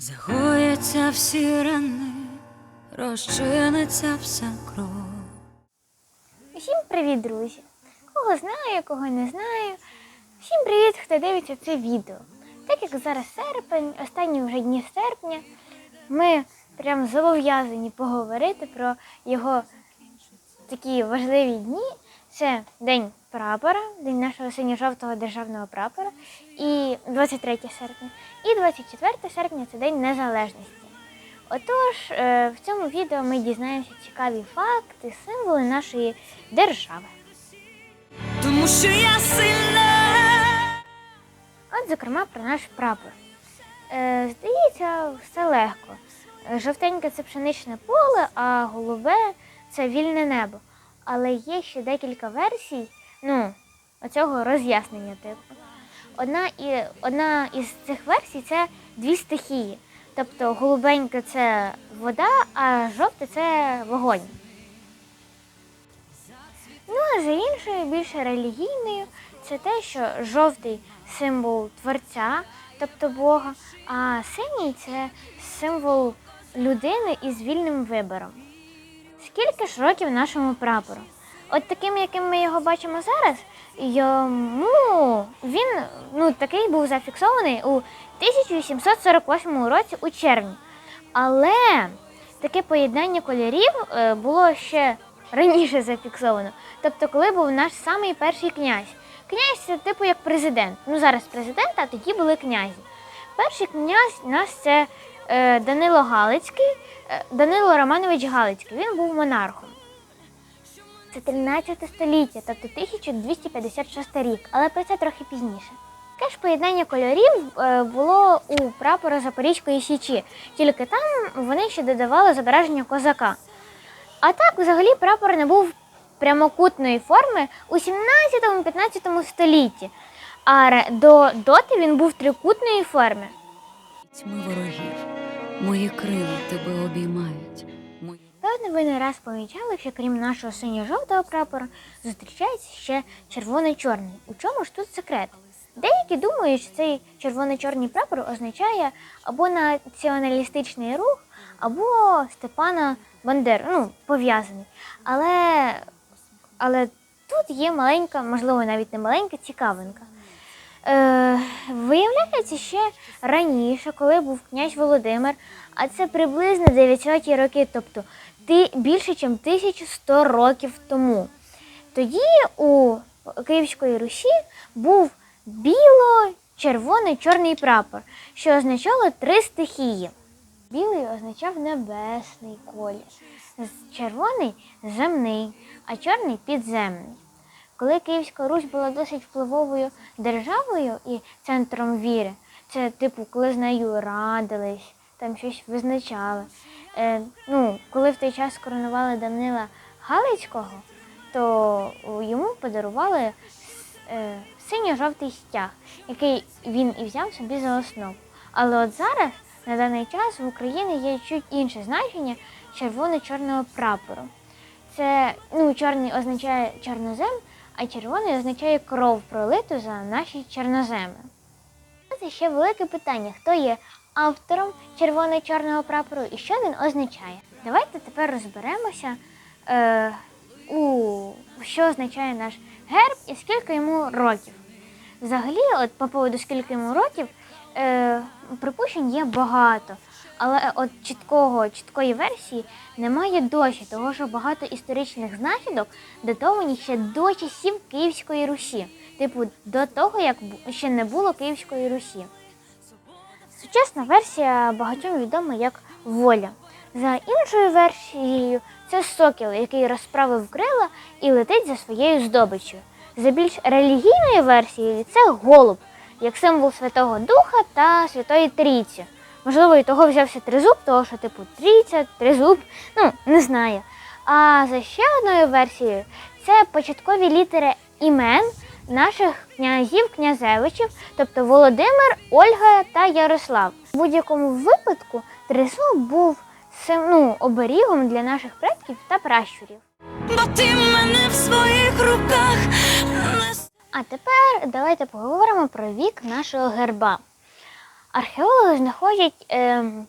Загояться всі рани, розчиниться вся кров. Усім привіт, друзі! Кого знаю, кого не знаю. Всім привіт, хто дивиться це відео. Так як зараз серпень, останні вже дні серпня, ми прям зобов'язані поговорити про його такі важливі дні. Це День прапора, День нашого синьо-жовтого державного прапора, і 23 серпня. І 24 серпня це День Незалежності. Отож, е, в цьому відео ми дізнаємося цікаві факти, символи нашої держави. Тому що я сильна. От, зокрема, про наш прапор. Е, здається, все легко. Жовтеньке це пшеничне поле, а голубе це вільне небо. Але є ще декілька версій, ну, оцього роз'яснення типу. Одна, і, одна із цих версій це дві стихії. Тобто голубеньке це вода, а жовте це вогонь. Ну, а за іншою, більш релігійною, це те, що жовтий символ творця, тобто Бога, а синій це символ людини із вільним вибором. Скільки ж років нашому прапору? От таким, яким ми його бачимо зараз, йому він ну, такий був зафіксований у 1848 році у червні. Але таке поєднання кольорів е, було ще раніше зафіксовано. Тобто, коли був наш самий перший князь. Князь це типу як президент. Ну зараз президент, а тоді були князі. Перший князь наш це е, Данило Галицький, е, Данило Романович Галицький. Він був монархом. Це 13 століття, тобто 1256 рік, але про це трохи пізніше. Таке ж поєднання кольорів е, було у прапора Запорізької Січі, тільки там вони ще додавали зображення козака. А так, взагалі, прапор не був прямокутної форми у 17-15 столітті, а до доти він був трикутної форми. Тьми ворогів, мої крила тебе обіймають. Мої... Певно, ви не раз помічали, що крім нашого синьо-жовтого прапора зустрічається ще червоно-чорний. У чому ж тут секрет? Деякі думають, що цей червоно-чорний прапор означає або націоналістичний рух, або Степана Бандеру, ну, пов'язаний. Але, але тут є маленька, можливо, навіть не маленька цікавинка. Е, виявляється, ще раніше, коли був князь Володимир, а це приблизно 900 роки, тобто більше, ніж 1100 років тому. Тоді у Київської Русі був біло-червоний чорний прапор, що означало три стихії. Білий означав небесний колір, червоний земний, а чорний підземний. Коли Київська Русь була досить впливовою державою і центром віри, це типу, коли з нею радились, там щось визначали. Е, ну, коли в той час коронували Данила Галицького, то йому подарували е, синьо-жовтий стяг, який він і взяв собі за основу. Але от зараз, на даний час, в Україні є чуть інше значення червоно-чорного прапору. Це ну, чорний означає чорнозем, а червоний означає кров пролиту за наші чорноземи. Це ще велике питання, хто є автором червоно-чорного прапору і що він означає. Давайте тепер розберемося, е, у що означає наш герб і скільки йому років. Взагалі, от по поводу скільки йому років, е, припущень є багато. Але от чіткого, чіткої версії немає досі, того що багато історичних знахідок датовані ще до часів Київської Русі, типу до того, як ще не було Київської Русі. Сучасна версія багатьом відома як воля. За іншою версією, це сокіл, який розправив крила і летить за своєю здобиччю. За більш релігійною версією, це голуб, як символ Святого Духа та Святої Трійці. Можливо, і того взявся тризуб, того що типу трійця, тризуб, ну не знаю. А за ще одною версією, це початкові літери імен наших князів, князевичів, тобто Володимир, Ольга та Ярослав. У будь-якому випадку тризуб був ну, оберігом для наших предків та пращурів. Бо ти мене в своїх руках А тепер давайте поговоримо про вік нашого герба. Археологи знаходять ем,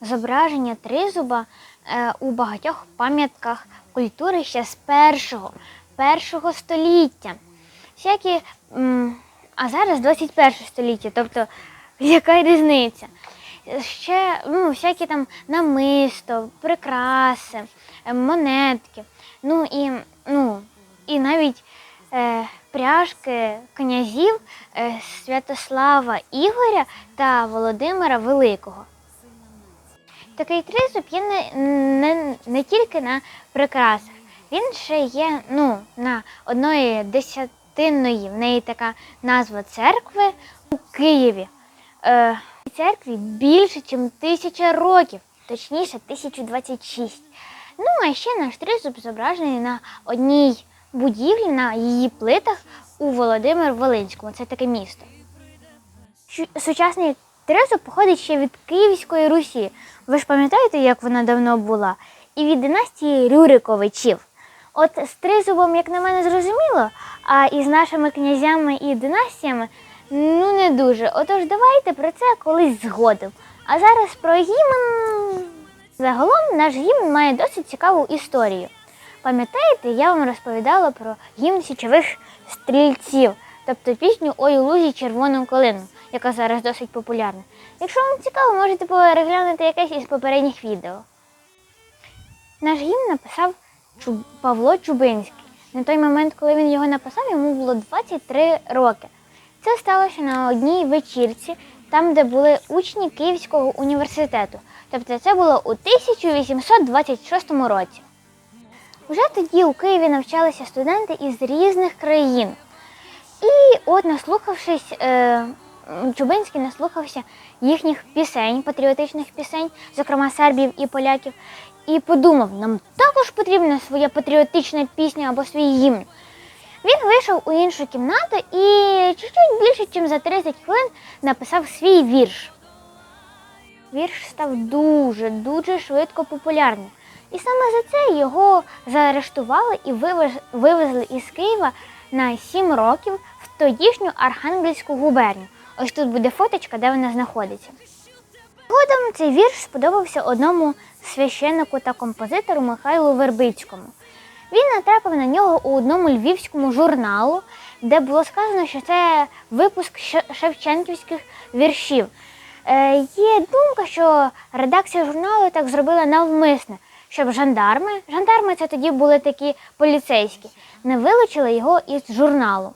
зображення тризуба е, у багатьох пам'ятках культури ще з першого, першого століття. Всякі, а зараз 21 століття, тобто яка різниця? Ще ну, всякі там намисто, прикраси, е, монетки. Ну і, ну, і навіть е, пряжки князів е, Святослава Ігоря та Володимира Великого. Такий тризуб є не, не, не тільки на прикрасах, він ще є ну, на одної десятинної, в неї така назва церкви у Києві. Е, церкві більше, ніж тисяча років, точніше 1026. Ну, а ще наш тризуб зображений на одній будівлі, на її плитах у Володимир Волинському. Це таке місто. Сучасний тризуб походить ще від Київської Русі. Ви ж пам'ятаєте, як вона давно була? І від династії Рюриковичів. От з тризубом, як на мене, зрозуміло, а із нашими князями і династіями ну не дуже. Отож, давайте про це колись згодом. А зараз про гімн. Загалом наш гімн має досить цікаву історію. Пам'ятаєте, я вам розповідала про гімн січових стрільців, тобто пісню Ой у лузі червону калину, яка зараз досить популярна. Якщо вам цікаво, можете переглянути якесь із попередніх відео. Наш гімн написав Чуб- Павло Чубинський. На той момент, коли він його написав, йому було 23 роки. Це сталося на одній вечірці, там, де були учні Київського університету. Тобто це було у 1826 році. Вже тоді у Києві навчалися студенти із різних країн. І от, наслухавшись, е, Чубинський наслухався їхніх пісень, патріотичних пісень, зокрема сербів і поляків, і подумав, нам також потрібна своя патріотична пісня або свій гімн. Він вийшов у іншу кімнату і чуть-чуть більше, ніж за 30 хвилин написав свій вірш. Вірш став дуже, дуже швидко популярним. І саме за це його заарештували і вивез- вивезли із Києва на 7 років в тодішню Архангельську губернію. Ось тут буде фоточка, де вона знаходиться. Згодом цей вірш сподобався одному священнику та композитору Михайлу Вербицькому. Він натрапив на нього у одному львівському журналу, де було сказано, що це випуск шевченківських віршів. Е, є думка, що редакція журналу так зробила навмисне, щоб жандарми, жандарми це тоді були такі поліцейські, не вилучили його із журналу.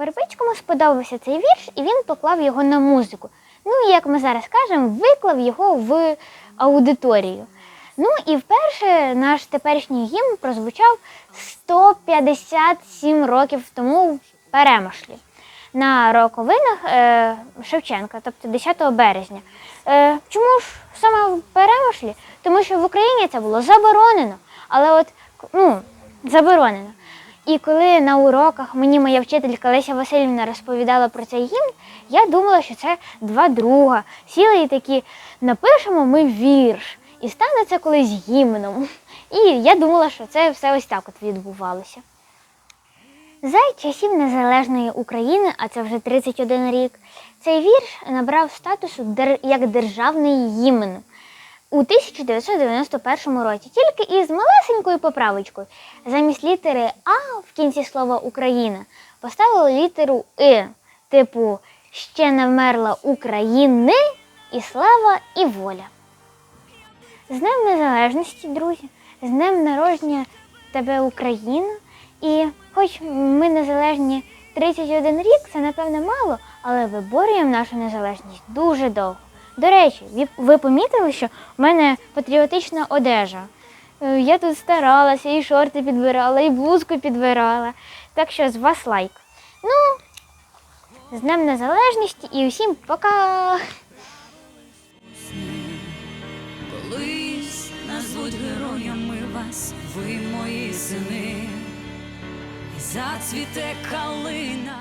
Вербицькому сподобався цей вірш, і він поклав його на музику. Ну і як ми зараз кажемо, виклав його в аудиторію. Ну і вперше наш теперішній гімн прозвучав 157 років тому в Перемишлі на роковинах е, Шевченка, тобто 10 березня. Е, чому ж саме в Перемишлі? Тому що в Україні це було заборонено. Але от ну, заборонено. І коли на уроках мені моя вчителька Леся Васильівна розповідала про цей гімн, я думала, що це два друга. Сіли і такі, напишемо ми вірш, і стане це колись гімном. І я думала, що це все ось так от відбувалося. За часів незалежної України, а це вже 31 рік, цей вірш набрав статусу як державний гімн у 1991 році, тільки із малесенькою поправочкою. Замість літери А в кінці слова Україна поставили літеру И, типу ще не вмерла України і слава, і воля. З Днем Незалежності, друзі, з Днем народження тебе Україна. І хоч ми незалежні 31 рік, це напевне мало, але виборюємо нашу незалежність дуже довго. До речі, ви, помітили, що в мене патріотична одежа. Е, Я тут старалася, і шорти підбирала, і блузку підбирала. Так що з вас лайк. Ну, з Днем Незалежності і усім пока! Колись назвуть героями вас, ви мої сини, і зацвіте калина.